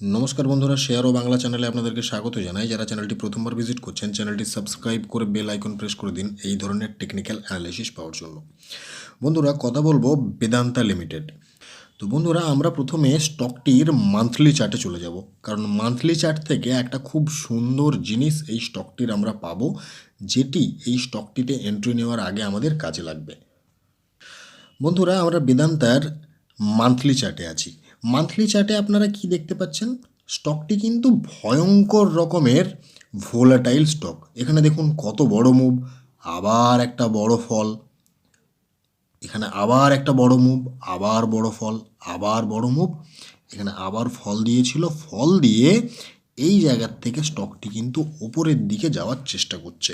নমস্কার বন্ধুরা, শেয়ার ও বাংলা চ্যানেলে আপনাদেরকে স্বাগত জানাই। যারা চ্যানেলটি প্রথমবার ভিজিট করছেন, চ্যানেলটি সাবস্ক্রাইব করে বেল আইকন প্রেস করে দিন এই ধরনের টেকনিক্যাল অ্যানালিসিস পাওয়ার জন্য। বন্ধুরা, কথা বলব বেদান্তা লিমিটেড তো বন্ধুরা, আমরা প্রথমে স্টকটির মান্থলি চার্টে চলে যাব। কারণ মান্থলি চার্ট থেকে একটা খুব সুন্দর জিনিস এই স্টকটির আমরা পাবো, যেটি এই স্টকটিতে এন্ট্রি নেওয়ার আগে আমাদের কাজে লাগবে। বন্ধুরা, আমরা বেদান্তার মান্থলি চার্টে আছি। মান্থলি চার্টে আপনারা কি দেখতে পাচ্ছেন? স্টকটি কিন্তু ভয়ঙ্কর রকমের ভোলাটাইল স্টক এখানে দেখুন কত বড় মুভ আবার একটা বড় ফল এখানে আবার একটা বড় মুভ আবার বড় ফল আবার বড় মুভ এখানে আবার ফল দিয়েছিল। ফল দিয়ে এই জায়গার থেকে স্টকটি কিন্তু ওপরের দিকে যাওয়ার চেষ্টা করছে।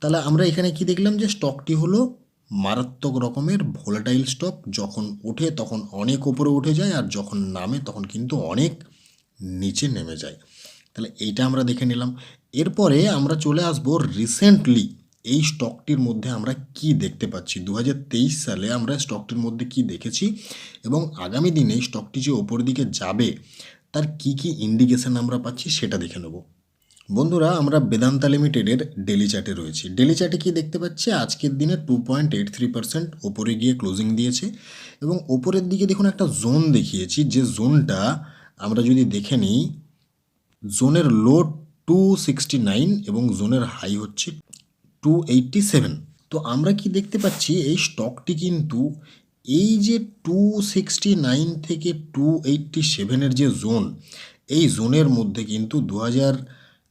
তাহলে আমরা এখানে কি দেখলাম যে স্টকটি হলো মারাত্মক রকমের ভোলাটাইল স্টক যখন ওঠে তখন অনেক ওপরে উঠে যায় আর যখন নামে তখন কিন্তু অনেক নিচে নেমে যায়। তাহলে এইটা আমরা দেখে নিলাম। এরপরে আমরা চলে আসব রিসেন্টলি এই স্টকটির মধ্যে আমরা কি দেখতে পাচ্ছি? দু হাজার তেইশ সালে আমরা স্টকটির মধ্যে কি দেখেছি? এবং আগামী দিনে স্টকটি যে ওপর দিকে যাবে, তার কি কি ইন্ডিকেশন আমরা পাচ্ছি সেটা দেখে নেব। বন্ধুরা, আমরা বেদান্তা লিমিটেডের ডেলি চার্টে রয়েছি। ডেলি চার্টে কি দেখতে পাচ্ছি? আজকের দিনে two point eight three percent ওপরে গিয়ে ক্লোজিং দিয়েছে এবং ওপরের দিকে দেখুন একটা জোন দেখিয়েছি। যে জোনটা আমরা যদি দেখে নিই জোনের লো টু সিক্সটি নাইন এবং জোনের হাই হচ্ছে টু এইটটি সেভেন তো আমরা কি দেখতে পাচ্ছি? এই স্টকটি কিন্তু এই যে টু সিক্সটি নাইন থেকে টু এইটটি সেভেনের যে জোন এই জোনের মধ্যে কিন্তু দু হাজার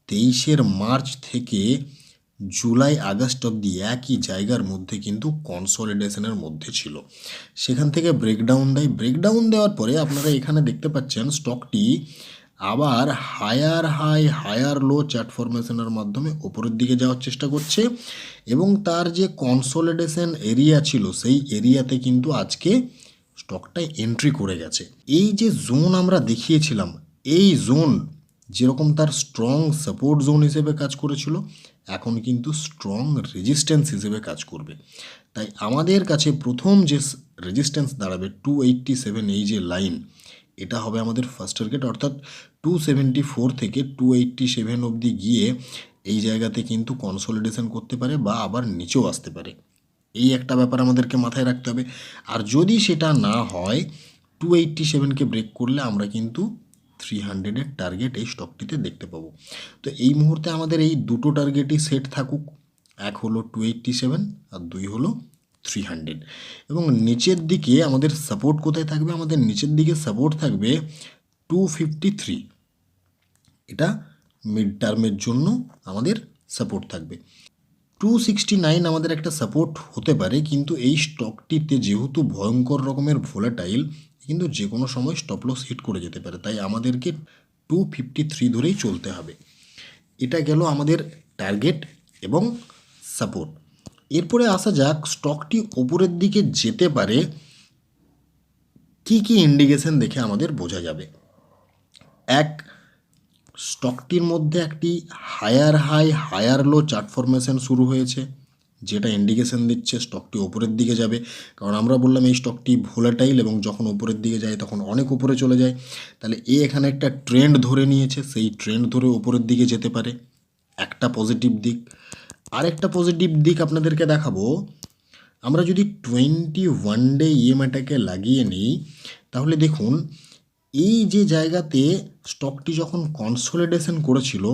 তেইশের মার্চ থেকে জুলাই আগস্ট অবধি একই জায়গার মধ্যে কিন্তু কনসলিডেশনের মধ্যে ছিল। সেখান থেকে ব্রেকডাউন দেয়। ব্রেকডাউন দেওয়ার পরে আপনারা এখানে দেখতে পাচ্ছেন স্টকটি আবার higher high higher low chart ফরমেশনের মাধ্যমে ওপরের দিকে যাওয়ার চেষ্টা করছে এবং তার যে কনসলিডেশন এরিয়া ছিল, সেই এরিয়াতে কিন্তু আজকে স্টকটা এন্ট্রি করে গেছে। এই যে জোন আমরা দেখিয়েছিলাম, এই জোন যেরকম তার স্ট্রং সাপোর্ট জোন হিসেবে কাজ করেছিল, এখন কিন্তু স্ট্রং রেজিস্ট্যান্স হিসেবে কাজ করবে। তাই আমাদের কাছে প্রথম যে রেজিস্ট্যান্স দাঁড়াবে টু এইট্টি সেভেন এই যে লাইন এটা হবে আমাদের ফার্স্ট টার্গেট অর্থাৎ টু সেভেন্টি ফোর থেকে টু এইট্টি সেভেন অবধি গিয়ে এই জায়গাতে কিন্তু কনসলিডেশন করতে পারে বা আবার নিচেও আসতে পারে। এই একটা ব্যাপার আমাদেরকে মাথায় রাখতে হবে। আর যদি সেটা না হয় টু এইট্টি সেভেনকে ব্রেক করলে আমরা কিন্তু থ্রি হান্ড্রেডের টার্গেট এই স্টকটিতে দেখতে পাবো। তো এই মুহূর্তে আমাদের এই দুটো টার্গেটই সেট থাকুক, এক হলো টু সেভেন আর দুই হলো থ্রি হান্ড্রেড এবং নিচের দিকে আমাদের সাপোর্ট কোথায় থাকবে? আমাদের নিচের দিকে সাপোর্ট থাকবে টু ফিফটি থ্রি এটা মিড টার্মের জন্য আমাদের সাপোর্ট থাকবে। টু সিক্সটি নাইন আমাদের একটা সাপোর্ট হতে পারে, কিন্তু এই স্টকটিতে যেহেতু ভয়ঙ্কর রকমের ভোলাটাইল কিন্তু যে কোনো সময় স্টপ লস হিট করে যেতে পারে। তাই আমাদেরকে টু ফিফটি থ্রি ধরেই চলতে হবে। এটা গেল আমাদের টার্গেট এবং সাপোর্ট এরপরে আসা যাক স্টকটি ওপরের দিকে যেতে পারে, কি কি ইন্ডিকেশন দেখে আমাদের বোঝা যাবে। স্টকটির মধ্যে একটি higher high, higher low chart formation শুরু হয়েছে, যেটা ইন্ডিকেশন দিচ্ছে স্টকটি ওপরের দিকে যাবে। কারণ আমরা বললাম এই স্টকটি ভোলাটাইল এবং যখন ওপরের দিকে যায় তখন অনেক উপরে চলে যায়। তাহলে এ এখানে একটা ট্রেন্ড ধরে নিয়েছে, সেই ট্রেন্ড ধরে ওপরের দিকে যেতে পারে। একটা পজিটিভ দিক। আরেকটা পজিটিভ দিক আপনাদেরকে দেখাবো। আমরা যদি টোয়েন্টি ওয়ান ডে ইএমআইটাকে লাগিয়ে নিই, তাহলে দেখুন এই যে জায়গাতে স্টকটি যখন কনসলিডেশন করেছিল,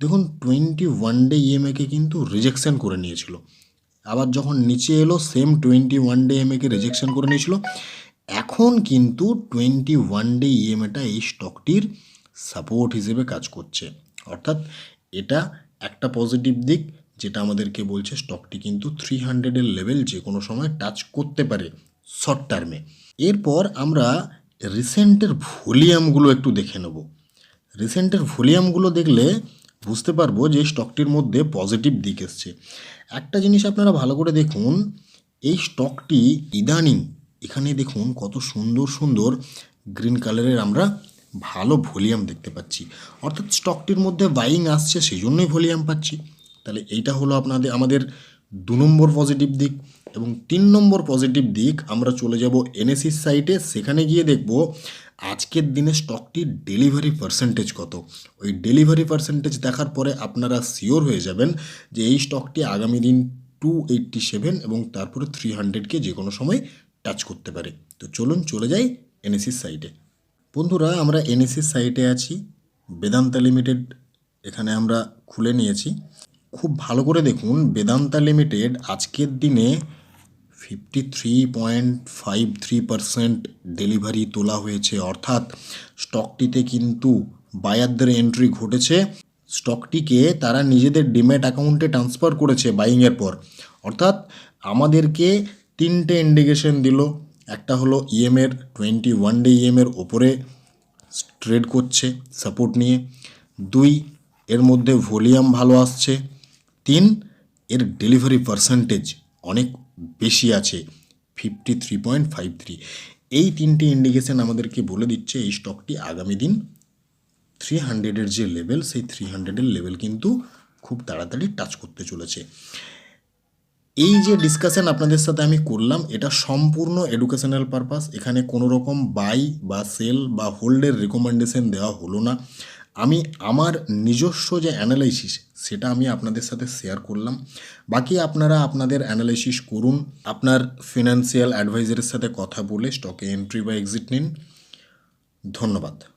দেখুন টোয়েন্টি ওয়ান ডে ইএমএকে কিন্তু রিজেকশন করে নিয়েছিল। আবার যখন নিচে এলো সেম টোয়েন্টি ওয়ান ডে ইএমএকে রিজেকশন করে নিয়েছিল। এখন কিন্তু টোয়েন্টি ওয়ান ডে ইএমএটা এই স্টকটির সাপোর্ট হিসেবে কাজ করছে। অর্থাৎ এটা একটা পজিটিভ দিক, যেটা আমাদেরকে বলছে স্টকটি কিন্তু থ্রি হান্ড্রেডের লেভেল যে কোনো সময় টাচ করতে পারে শর্ট টার্মে এরপর আমরা রিসেন্টের ভলিউমগুলো একটু দেখে নেব। রিসেন্টের ভলিউমগুলো দেখলে বুঝতে পারব যে স্টকটির মধ্যে পজিটিভ দিক এসছে। একটা জিনিস আপনারা ভালো করে দেখুন, এই স্টকটি ইদানিং, এখানে দেখুন কত সুন্দর সুন্দর গ্রিন কালারের আমরা ভালো ভলিউম দেখতে পাচ্ছি। অর্থাৎ স্টকটির মধ্যে বাইং আসছে সেই জন্যই ভলিউম পাচ্ছি। তাহলে এইটা হলো আপনাদের, আমাদের দু নম্বর পজিটিভ দিক এবং তিন নম্বর পজিটিভ দিক আমরা চলে যাব এনএসির সাইটে সেখানে গিয়ে দেখব আজকের দিনে স্টকটির ডেলিভারি পার্সেন্টেজ কত। ওই ডেলিভারি পার্সেন্টেজ দেখার পরে আপনারা শিওর হয়ে যাবেন যে এই স্টকটি আগামী দিন টু এইট্টি সেভেন এবং তারপরে থ্রি হান্ড্রেডকে যে কোনো সময় টাচ করতে পারে। তো চলুন চলে যাই এনএসির সাইটে বন্ধুরা, আমরা এনএসির সাইটে আছি। বেদান্তা লিমিটেড এখানে আমরা খুলে নিয়েছি। খুব ভালো করে দেখুন, বেদান্তা লিমিটেড আজকের দিনে fifty three point five three percent delivery তোলা হয়েছে। অর্থাৎ স্টকটিতে কিন্তু বায়ারদের এন্ট্রি ঘটেছে। স্টকটিকে তারা নিজেদের ডিম্যাট অ্যাকাউন্টে ট্রান্সফার করেছে বাইংয়ের পর। অর্থাৎ আমাদেরকে তিনটে ইন্ডিকেশন দিল। একটা হলো ইএমের টোয়েন্টি ওয়ান ডে ইএমের ওপরে ট্রেড করছে সাপোর্ট নিয়ে। দুই, এর মধ্যে ভলিউম ভালো আসছে। তিন, এর ডেলিভারি পার্সেন্টেজ অনেক বেশি আছে fifty three point five three এই তিনটি ইন্ডিকেশন আমাদেরকে বলে দিচ্ছে এই স্টকটি আগামী দিন থ্রি হান্ড্রেডের যে লেভেল সেই থ্রি হান্ড্রেডের লেভেল কিন্তু খুব তাড়াতাড়ি টাচ করতে চলেছে। এই যে ডিসকাশন আপনাদের সাথে আমি করলাম, এটা সম্পূর্ণ এডুকেশনাল পারপাস এখানে কোনো রকম বাই বা সেল বা হোল্ডের রেকমেন্ডেশন দেওয়া হলো না। আমি আমার নিজস্ব যে অ্যানালাইসিস সেটা আমি আপনাদের সাথে শেয়ার করলাম। বাকি আপনারা আপনাদের অ্যানালাইসিস করুন। আপনার ফিনান্সিয়াল অ্যাডভাইজারের সাথে কথা বলে স্টকে এন্ট্রি বা এক্সিট নিন। ধন্যবাদ।